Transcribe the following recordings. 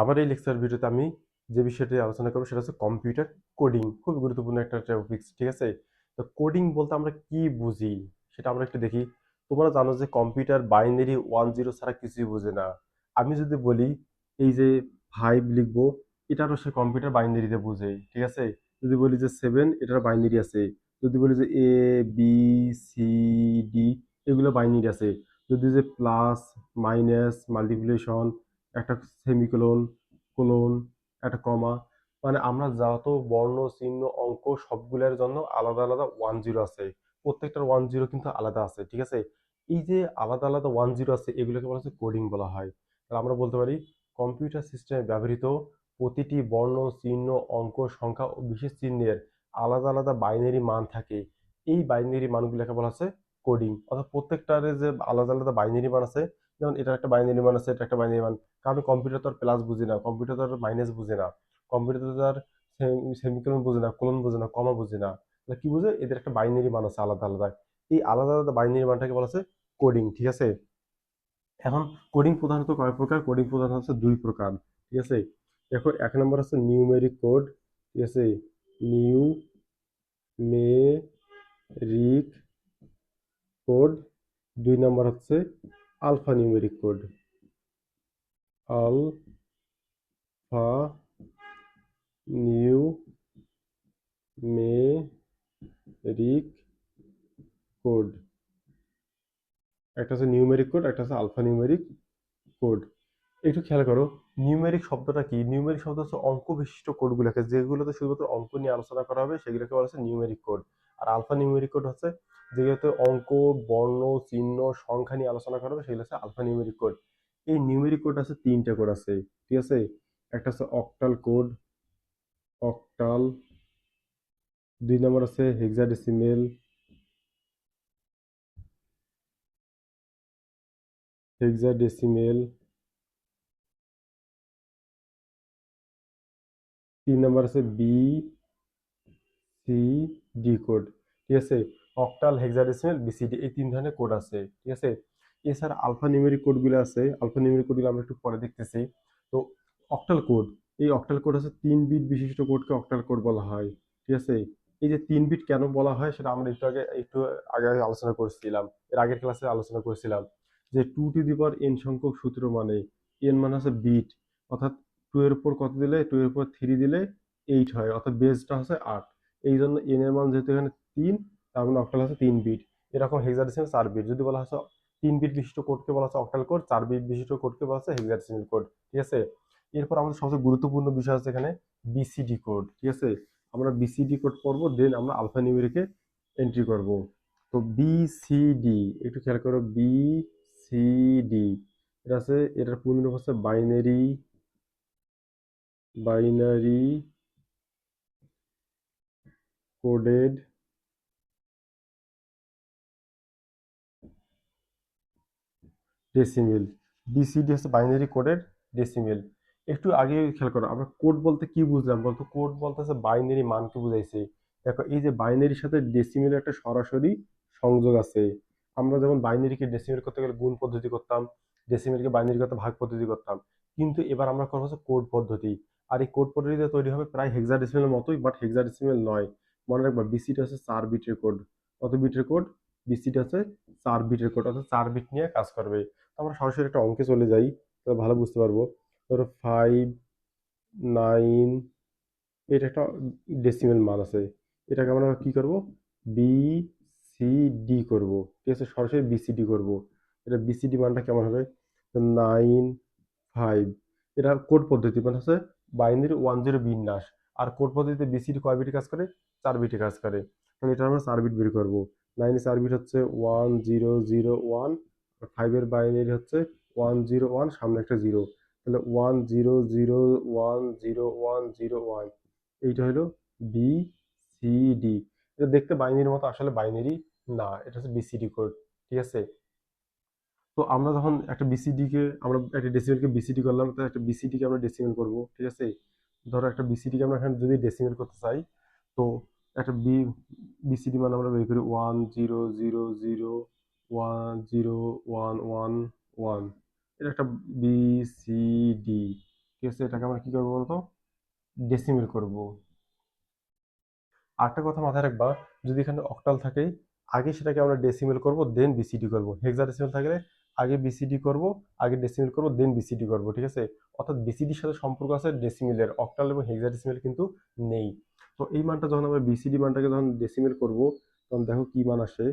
আমার এই লেকচার ভিডিওতে আমি যে বিষয়টি আলোচনা করব সেটা হচ্ছে কম্পিউটার কোডিং খুব গুরুত্বপূর্ণ একটা টপিক ঠিক আছে? তো কোডিং বলতে আমরা কি বুঝি? সেটা আমরা একটু দেখি। তোমরা জানো যে কম্পিউটার বাইনারি ওয়ান জিরো ছাড়া কিছুই বোঝে না। আমি যদি বলি, এই যে ফাইভ লিখব, এটারও সে কম্পিউটার বাইনারিতে বোঝে, ঠিক আছে? যদি বলি যে সেভেন এটার বাইনারি আছে। যদি বলি যে এ বি সি ডি এগুলো বাইনারি আছে। যদি যে প্লাস মাইনাস মাল্টিপ্লিকেশন একটা সেমিকোলন, কোলন, একটা কমা। মানে আমরা যত বর্ণ, চিহ্ন, অঙ্ক সবগুলোর জন্য আলাদা আলাদা ওয়ান জিরো আছে। প্রত্যেকটার ওয়ান জিরো কিন্তু আলাদা আছে, ঠিক আছে? এই যে আলাদা আলাদা ওয়ান জিরো আছে, এগুলোকে বলা হচ্ছে কোডিং বলা হয়। তাহলে আমরা বলতে পারি কম্পিউটার সিস্টেমে ব্যবহৃত প্রতিটি বর্ণ, চিহ্ন, অঙ্ক, সংখ্যা ও বিশেষ চিহ্নের আলাদা আলাদা বাইনারি মান থাকে। এই বাইনারি মানগুলোকে বলা হচ্ছে কোডিং অর্থাৎ প্রত্যেকটার যে আলাদা আলাদা বাইনারি মান আছে যেমন এটার একটা বাইনারি মান আছে, এটা একটা বাইনারি মান কারণ কম্পিউটার তো প্লাস বুঝে না, কম্পিউটার তো মাইনাস বুঝে না। কম্পিউটার তো আর সেমিকোলন বুঝে না কোলন বুঝে না কমা বুঝে না। তাহলে কি বুঝে? এদের একটা বাইনারি মান আছে আলাদা আলাদা। এই আলাদা আলাদা বাইনারি মানটাকে বলা হচ্ছে কোডিং ঠিক আছে? এখন কোডিং প্রধানত কয় প্রকার? কোডিং প্রধানত হচ্ছে দুই প্রকার, ঠিক আছে? দেখো, এক নম্বর হচ্ছে নিউমেরিক কোড ঠিক আছে? নিউ মে রিক কোড দুই নম্বর হচ্ছে alphanumeric code. Alphanumeric code. একটা হচ্ছে নিউমেরিক কোড, একটা হচ্ছে আলফা নিউমেরিক কোড। একটু খেয়াল করো, নিউমেরিক শব্দটা কি? নিউমেরিক শব্দ হচ্ছে অঙ্ক বিশিষ্ট কোডগুলোকে, যেগুলোতে শুধুমাত্র অঙ্ক নিয়ে আলোচনা করা হবে, সেগুলোকে বলা হচ্ছে নিউমেরিক কোড। আর আলফা নিউমেরিক কোড হচ্ছে যেগুলোতে অঙ্ক, বর্ণ, চিহ্ন, সংখ্যা নিয়ে আলোচনা করা হবে, সেগুলো হচ্ছে আলফা নিউমেরিক কোড এই নিউমেরিক কোড আছে তিনটা কোড আছে, ঠিক আছে? একটা আছে অক্টাল কোড, অক্টাল, দুই নম্বর আছে হেক্সাডেসিমেল হেক্সাডেসিমেল, তিন নম্বর আছে বি, সি, ডি কোড। ঠিক আছে? অক্টাল হেক্সাডেসিমেল বিসিডি এই তিন ধরনের কোড আছে, ঠিক আছে? এছাড়া আলফা নিউমেরিক কোডগুলো আছে আলফা নিউমেরিক কোডগুলো আমরা একটু পরে দেখতেছি। তো অক্টাল কোড এই অক্টাল কোড হচ্ছে তিন বিট বিশিষ্ট কোডকে অক্টাল কোড বলা হয়, ঠিক আছে? এই যে তিন বিট কেন বলা হয় সেটা আমরা একটু আগে একটু আগে আলোচনা করেছিলাম, এর আগের ক্লাসে আলোচনা করেছিলাম, যে two to the power N সংখ্যক সূত্র মানে এন মানে হচ্ছে বিট, অর্থাৎ টু এর উপর কত দিলে? টু এর উপর থ্রি দিলে এইট হয়, অর্থাৎ বেসটা হচ্ছে আট। এই জন্য এন এর মান যেহেতু এখানে তিন, তার মানে অক্টাল হচ্ছে তিন বিট এরকম হেক্সাডেসিমাল চার বিট যদি বলা হচ্ছে তিন বিট বিশিষ্ট কোডকে বলা হচ্ছে অক্টাল কোড চার বিট বিশিষ্ট কোডকে বলা হচ্ছে হেক্সাডেসিমাল কোড ঠিক আছে? এরপর আমাদের সবচেয়ে গুরুত্বপূর্ণ বিষয় হচ্ছে এখানে বিসিডি কোড ঠিক আছে? আমরা বিসিডি কোড পড়ব দেন আমরা আলফা নিউমেরিকে এন্ট্রি করব। তো বিসিডি একটু খেয়াল করো বিসিডি এটা আছে এটার পূর্ণরূপ হচ্ছে binary binary coded decimal BCD হচ্ছে বাইনারি কোডের ডেসিমেল একটু আগে খেয়াল করো, আমরা কোড বলতে কি বুঝলাম? বলতো কোড বলতে হচ্ছে বাইনারি মানকে বুঝাইছে। দেখো, এই যে বাইনারির সাথে ডেসিমেলের একটা সরাসরি সংযোগ আছে। আমরা যেমন বাইনারিকে ডেসিমেল করতে গেলে গুণ পদ্ধতি করতাম ডেসিমেলকে বাইনারি করতে ভাগ পদ্ধতি করতাম। কিন্তু এবার আমরা করব হচ্ছে কোড পদ্ধতি। আর এই কোড পদ্ধতিতে তৈরি হবে প্রায় হেক্সাডেসিমেলের মতোই বাট হেক্সাডেসিমেল নয়। মনে রাখবা বিসিটা হচ্ছে চার বিটের কোড কত বিটের কোড বিসিটা হচ্ছে চার বিটের কোড অর্থাৎ চার বিট নিয়ে কাজ করবে। আমরা সরাসরি একটা অঙ্কে চলে যাই, তাহলে ভালো বুঝতে পারব। ধরো ফাইভ নাইন এটা একটা ডেসিমেল মান আছে। এটাকে আমরা কি করব? বি সি ডি করব। ঠিক আছে? সরাসরি বিসিডি করব। এটা বিসিডি মানটা কেমন হবে? নাইন ফাইভ এটা কোড পদ্ধতি মানে হচ্ছে বাইনারি ওয়ান জিরো বিন্যাস। আর কোড পদ্ধতিতে বিসিডি কয় বিটে কাজ করে? চার বিটে কাজ করে। তাহলে এটা আমরা চার বিট বের করব। নাইনে চার বিট হচ্ছে ওয়ান জিরো জিরো ওয়ান ফাইভের বাইনারি হচ্ছে ওয়ান জিরো ওয়ান সামনে একটা জিরো তাহলে one zero zero one zero one zero one এইটা হলো বি সি ডি এটা দেখতে বাইনারির মতো, আসলে বাইনারি না, এটা হচ্ছে বিসিডি কোড ঠিক আছে? তো আমরা যখন একটা বিসিডিকে আমরা একটা ডেসিমেলকে বিসিডি করলাম তো একটা বিসিডিকে আমরা ডেসিমেল করব, ঠিক আছে? ধরো একটা বিসিডিকে আমরা এখানে যদি ডেসিমেল করতে চাই, তো একটা বি বিসিডি মানে আমরা বের করি one zero zero zero one zero one one one এটা একটা বিসিডি ঠিক আছে, এটাকে আমরা কি করব বলতো? ডেসিমেল করব। আরেকটা কথা মাথায় রাখবা, যদি এখানে অক্টাল থাকে, আগে সেটাকে আমরা ডেসিমেল করব দেন বিসিডি করব। হেক্সাডেসিমেল থাকলে আগে বিসিডি করব, আগে ডেসিমেল করব দেন বিসিডি করব, ঠিক আছে? অর্থাৎ বিসিডির সাথে সম্পর্ক আছে ডেসিমেলের অক্টাল এবং হেক্সাডেসিমেল কিন্তু নেই। তো এই মানটা যখন আমরা বিসিডি মানটাকে যখন ডেসিমেল করব, তখন দেখো কি মান আসে,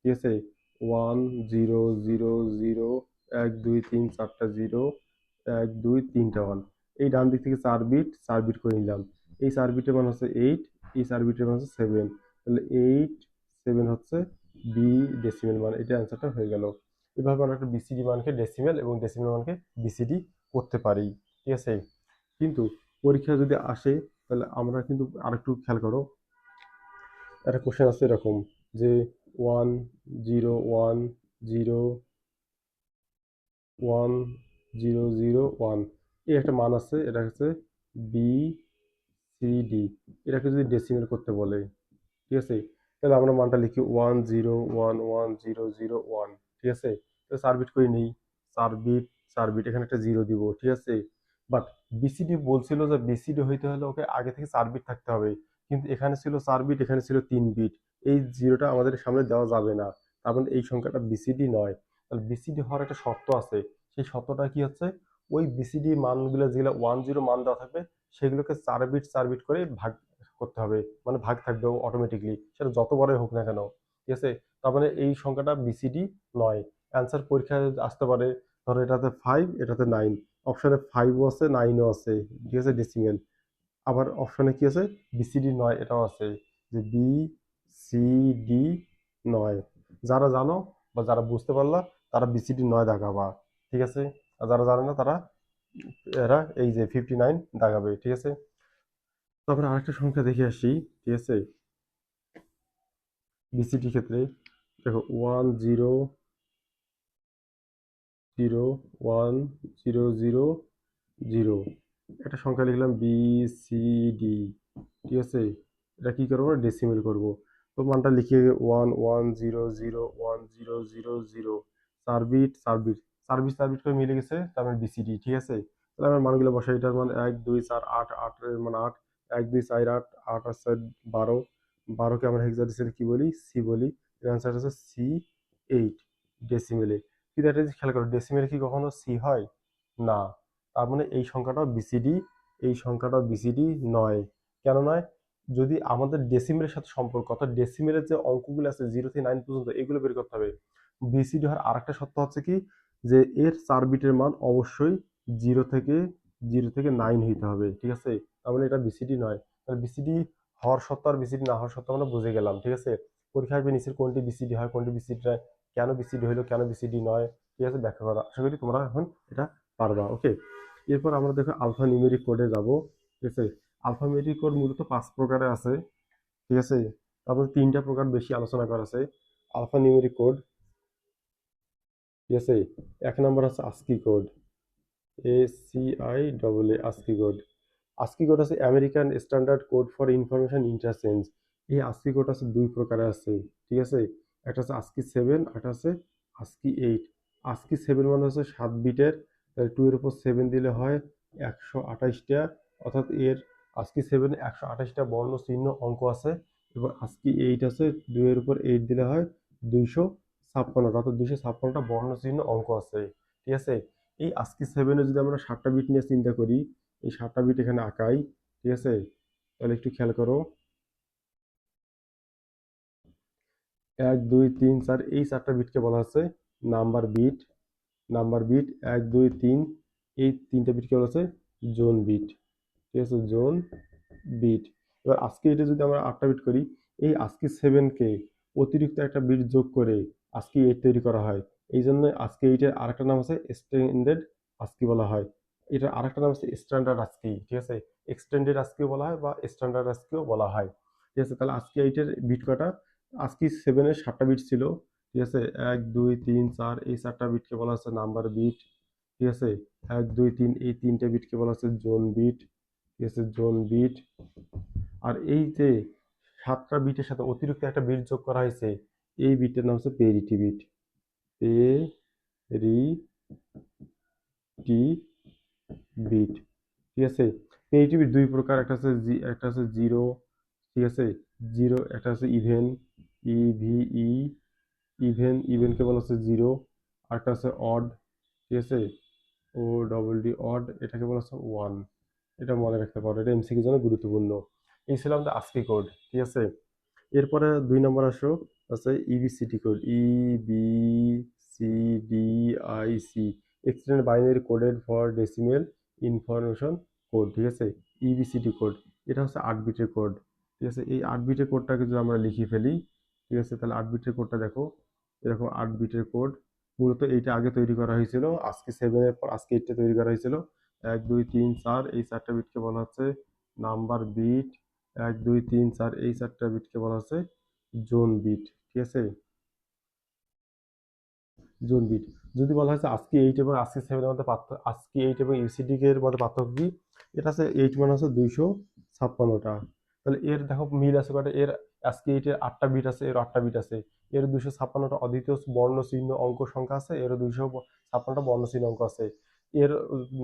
ঠিক আছে? ওয়ান জিরো জিরো জিরো এক দুই তিন চারটা জিরো এক দুই তিনটা ওয়ান এই ডান দিক থেকে চার বিট চার বিট করে নিলাম। এই চার বিটের মান হচ্ছে এইট এই চার বিটের মান হচ্ছে সেভেন তাহলে এইট সেভেন হচ্ছে বি ডেসিমেল মান। এটা অ্যান্সারটা হয়ে গেল। এভাবে আমরা একটা বিসিডি মানকে ডেসিমেল এবং ডেসিমেল মানকে বিসিডি করতে পারি। ঠিক আছে? কিন্তু পরীক্ষা যদি আসে, তাহলে আমরা কিন্তু আরেকটু খেয়াল করো। একটা কোশ্চেন আছে এরকম যে one zero one zero one zero zero one এই একটা মান আছে, এটা হচ্ছে বি সি ডি এটাকে যদি ডেসিমেল করতে বলে, ঠিক আছে? তাহলে আমরা মানটা লিখি one zero one one zero zero one ঠিক আছে? তাহলে চার করে নিই। চার বিট এখানে একটা জিরো দিব, ঠিক আছে? বাট বিসিডি বলছিল যে বিসিডি হইতে হলে ওকে আগে থেকে চার থাকতে হবে। কিন্তু এখানে ছিল চার এখানে ছিল তিন বিট। এই জিরোটা আমাদের সামনে দেওয়া যাবে না। তার মানে এই সংখ্যাটা বিসিডি নয়। তাহলে বিসিডি হওয়ার একটা শর্ত আছে। সেই শর্তটা কি হচ্ছে? ওই বিসিডি মানগুলো যেগুলো ওয়ান জিরো মান দেওয়া থাকবে, সেগুলোকে চার বিট চার বিট করে ভাগ করতে হবে। মানে ভাগ থাকবে অটোমেটিকলি সেটা যত বড়ই হোক না কেন। ঠিক আছে? তার মানে এই সংখ্যাটা বিসিডি নয়। অ্যান্সার পরীক্ষায় আসতে পারে। ধরো এটাতে ফাইভ এটাতে নাইন অপশানে ফাইভও আছে নাইনও আছে। ঠিক আছে? ডেসিমেল আবার অপশানে কি আছে? বিসিডি নয়, এটাও আছে। যে বি সি ডি নয়। যারা জানো বা যারা বুঝতে পারলা, তারা বিসিডি নয় দাগাবা ঠিক আছে? আর যারা জানে না, তারা এরা এই যে ফিফটি নাইন দাগাবে ঠিক আছে? তারপরে আরেকটা সংখ্যা দেখে আসি, ঠিক আছে? বিসিডি ক্ষেত্রে দেখো one zero zero one zero zero zero একটা সংখ্যা লিখলাম বি সি ডি ঠিক আছে? এটা কি করব? ডেসিমেল করব। তো মানটা লিখে one one zero zero one zero zero zero চার বিট চার বিট চার বিট চার বিট করে মিলে গেছে, তার মানে বিসিডি ঠিক আছে? তাহলে আমার মানগুলো বসাই, এটার মান এক, দুই, চার, আট আটের মান আট। এক, দুই, চার, আট আট আর চার, বারো। বারোকে আমরা হেক্সাডেসিমেলে কি বলি? সি বলি। এর হচ্ছে সি এইট ডেসিমেলে কিন্তু যদি খেয়াল করো ডেসিমেলে কি কখনো সি হয়? না। তার মানে এই সংখ্যাটাও বিসিডি এই সংখ্যাটা বিসিডি নয়। কেন নয়? যদি আমাদের ডেসিমেলের সাথে সম্পর্ক, অর্থাৎ ডেসিমেলের যে অঙ্কগুলো আছে জিরো থেকে নাইন পর্যন্ত, এগুলো বের করতে হবে। বিসিডি হওয়ার আরেকটা সত্য হচ্ছে কি? যে এর চার বিটের মান অবশ্যই জিরো থেকে জিরো থেকে নাইন হইতে হবে, ঠিক আছে? তার মানে এটা বিসিডি নয়। তাহলে বিসিডি হওয়ার সত্ত্ব আর বিসিডি না হওয়ার সত্ত্ব আমরা বুঝে গেলাম, ঠিক আছে? পরীক্ষা আসবে নিচের কোনটি বিসিডি হয়, কোনটি বিসিডি নয়, কেন বিসিডি হইল, কেন বিসিডি নয়, ঠিক আছে? ব্যাখ্যা করা। আশা করি তোমরা এখন এটা পারবা ওকে এরপর আমরা দেখো আলফা নিউমেরিক কোডে যাব, ঠিক আছে? আলফা নিউমেরিক কোড মূলত পাঁচ প্রকারে আছে, ঠিক আছে? তারপর তিনটা প্রকার বেশি আলোচনা করা আছে। আলফা নিউমেরিক কোড ঠিক আছে? এক নম্বর আছে ASCII code A C I double A ASCII code ASCII code আছে American standard code for information interchange এই আস্কি কোড আছে দুই প্রকারে আছে, ঠিক আছে? একটা আছে আস্কি সেভেন একটা আছে আস্কি এইট আস্কি সেভেন মানে হচ্ছে সাত বিটের টু এর উপর সেভেন দিলে হয় একশো আঠাইশটা, অর্থাৎ এর আস্কি সেভেনে একশো আঠাশটা বর্ণ চিহ্ন অঙ্ক আছে এবং আজকে এইট আছে, দুইয়ের উপর এইট দিলে হয় দুইশো ছাপ্পান্নটা অর্থাৎ দুইশো ছাপ্পান্নটা বর্ণ চিহ্ন অঙ্ক আছে, ঠিক আছে? এই আজকে সেভেনে যদি আমরা সাতটা বিট নিয়ে চিন্তা করি, এই সাতটা বিট এখানে আঁকাই, ঠিক আছে? তাহলে একটু খেয়াল করো। এক, দুই, তিন, চার, এই চারটা বিটকে বলা হচ্ছে নাম্বার বিট নাম্বার বিট এক, দুই, তিন, এই তিনটা বিটকে বলা হচ্ছে জোন বিট ঠিক আছে, জোন বিট। এবার আজকে এটা যদি আমরা আটটা বিট করি, এই আজকে সেভেনকে অতিরিক্ত একটা বিট যোগ করে আজকে এইট তৈরি করা হয়। এই জন্য আজকে এইটের আরেকটা নাম আছে স্ট্যান্ডার্ড আজকে বলা হয়। এটার আরেকটা নাম আছে স্ট্যান্ডার্ড আজকি ঠিক আছে? এক্সটেন্ডেড আজকিও বলা হয় বা স্ট্যান্ডার্ড আজকিও বলা হয়। ঠিক আছে, তাহলে আজকে এইটের বিট কটা? আজকে সেভেনের সাতটা বিট ছিল, ঠিক আছে? এক, দুই, তিন, চার, এই চারটা বিটকে বলা হচ্ছে নাম্বার বিট। ঠিক আছে? এক, দুই, তিন, এই তিনটে বিটকে বলা হচ্ছে জোন বিট। আছে জোন বিট আর এই যে সাতটা বিটের সাথে অতিরিক্ত একটা বিট যোগ করা হয়েছে, এই বিটের নাম হচ্ছে পেরিটি বিট পে রি টি বিট ঠিক আছে? পেরিটি বিট দুই প্রকার, একটা হচ্ছে জি, একটা হচ্ছে জিরো ঠিক আছে? জিরো একটা হচ্ছে ইভেন ইভিই ইভেন ইভেনকে বলা হচ্ছে জিরো আরেকটা হচ্ছে অড ঠিক আছে? ও ডবল ডি অড এটাকে বলা হচ্ছে ওয়ান এটা মনে রাখতে পারো, এটা এমসিকিউর জন্য গুরুত্বপূর্ণ। এই ছিল আমাদের আজকে কোড ঠিক আছে? এরপরে দুই নম্বর আসো, আছে EBCDIC code E B C D I C extend binary coded for decimal information code ঠিক আছে? ইবিসিটি কোড এটা হচ্ছে আট বিটের কোড ঠিক আছে? এই আট বিটের কোডটাকে যদি আমরা লিখে ফেলি, ঠিক আছে? তাহলে আট বিটের কোডটা দেখো, এরকম আট বিটের কোড মূলত এইটা আগে তৈরি করা হয়েছিল, আজকে সেভেনের পর আজকে এইটটা তৈরি করা হয়েছিল। এক, দুই, তিন, চার, এই চারটা বিটকে বলা হচ্ছে নাম্বার বিট। এক, দুই, তিন, চার, এই চারটা বিটকে বলা হচ্ছে জোন বিট, ঠিক আছে? Zone bit. যদি বলা হয়েছে আজকে এইট এবং আজকে সেভেনের মধ্যে পার্থক্য আজকে এইট এবং ইউসিডি এর মধ্যে পার্থক্য কি? এটা আছে এইট মানে হচ্ছে দুইশো ছাপ্পান্নটা। তাহলে এর দেখো মিল আছে কয়টা? এর আজকে এইটের আটটা বিট আছে, এর আটটা বিট আছে। এর দুইশো ছাপ্পান্নটা অদ্বিতীয় বর্ণ চিহ্ন অঙ্ক সংখ্যা আছে, এর দুইশো ছাপ্পান্নটা বর্ণ চিহ্ন অঙ্ক আছে। এর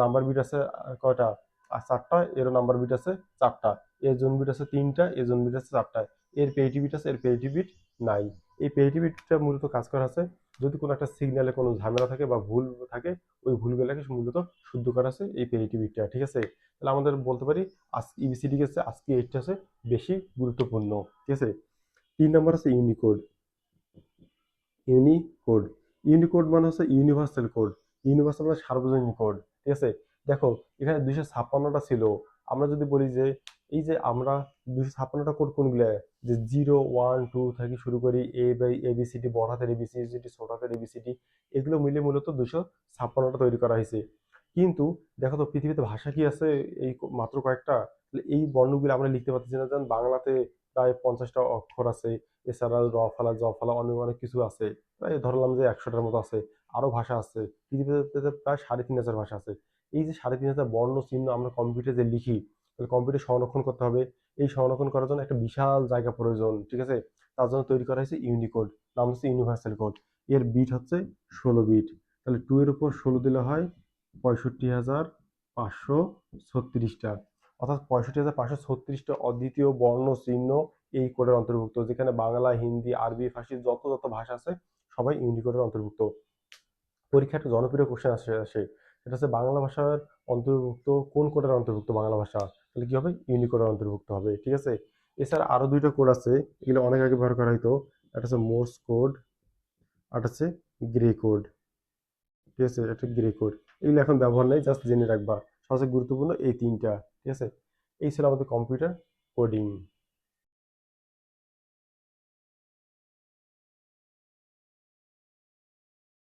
নাম্বার বিট আছে কয়টা? আর চারটা এর নাম্বার বিট আছে চারটা। এর জোন বিট আছে তিনটা, এর জোন বিট আছে চারটা। এর পেইটি বিট আছে, এর পেইটি বিট নাই। এই পেইটি বিটটা মূলত কাজ করা আছে যদি কোনো একটা সিগন্যালে কোনো ঝামেলা থাকে বা ভুল থাকে, ওই ভুলগুলোকে মূলত শুদ্ধ করা আছে এই পেইটি বিটটা ঠিক আছে? তাহলে আমাদের বলতে পারি আজকে ইবিসিডি গেছে আজকে এইটটা আছে, বেশি গুরুত্বপূর্ণ, ঠিক আছে? তিন নম্বর আছে ইউনিকোড ইউনিকোড ইউনিকোড মানে হচ্ছে ইউনিভার্সাল কোড ইউনিভার্সাল মানে সার্বজনীন কোড ঠিক আছে? দেখো, এখানে দুইশো ছাপ্পান্নটা ছিল। আমরা যদি বলি যে, এই যে আমরা দুইশো ছাপ্পান্নটা কোড কোনগুলো? যে জিরো, ওয়ান, টু থেকে শুরু করি এ বাই এবিসিডি বড় হাতের এবিসিডি ছোট হাতের এবিসিডি এগুলো মিলে মূলত দুশো ছাপ্পান্নটা তৈরি করা হয়েছে। কিন্তু দেখো তো, পৃথিবীতে ভাষা কি আছে? এই মাত্র কয়েকটা। এই বর্ণগুলো আমরা লিখতে পারতেছি না। যেমন বাংলাতে প্রায় পঞ্চাশটা অক্ষর আছে। এছাড়া র ফালা, জ ফালা অনেক অনেক কিছু আছে। প্রায় ধরলাম যে একশোটার মতো আছে। আরও ভাষা আছে। পৃথিবীতে প্রায় সাড়ে তিন হাজার ভাষা আছে। এই যে সাড়ে তিন হাজার বর্ণ চিহ্ন আমরা কম্পিউটারে যে লিখি, তাহলে কম্পিউটার সংরক্ষণ করতে হবে। এই সংরক্ষণ করার জন্য একটা বিশাল জায়গা প্রয়োজন, ঠিক আছে? তার জন্য তৈরি করা হয়েছে ইউনিকোড নাম হচ্ছে ইউনিভার্সাল কোড এর বিট হচ্ছে ষোলো বিট তাহলে টু এর উপর ষোলো দিলে হয় পঁয়ষট্টি হাজার পাঁচশো ছত্রিশটা। অর্থাৎ পঁয়ষট্টি হাজার পাঁচশো ছত্রিশটা অদ্বিতীয় বর্ণ চিহ্ন এই কোডের অন্তর্ভুক্ত, যেখানে বাংলা, হিন্দি, আরবি, ফার্সি যত যত ভাষা আছে সবাই ইউনিকোডের অন্তর্ভুক্ত। পরীক্ষায় একটা জনপ্রিয় কোশ্চেন আসে আসে। সেটা হচ্ছে বাংলা ভাষার অন্তর্ভুক্ত, কোন কোডের অন্তর্ভুক্ত বাংলা ভাষা? তাহলে কী হবে? ইউনিকোডের অন্তর্ভুক্ত হবে, ঠিক আছে? এছাড়া আরও দুইটা কোড আছে, এগুলো অনেক আগে ব্যবহার করা হতো একটা হচ্ছে মোর্স কোড আর একটা হচ্ছে গ্রে কোড ঠিক আছে? এটা গ্রে কোড এগুলো এখন ব্যবহার নেই জাস্ট জেনে রাখবা। সবচেয়ে গুরুত্বপূর্ণ এই তিনটা, ঠিক আছে? এই ছিল আমাদের কম্পিউটার কোডিং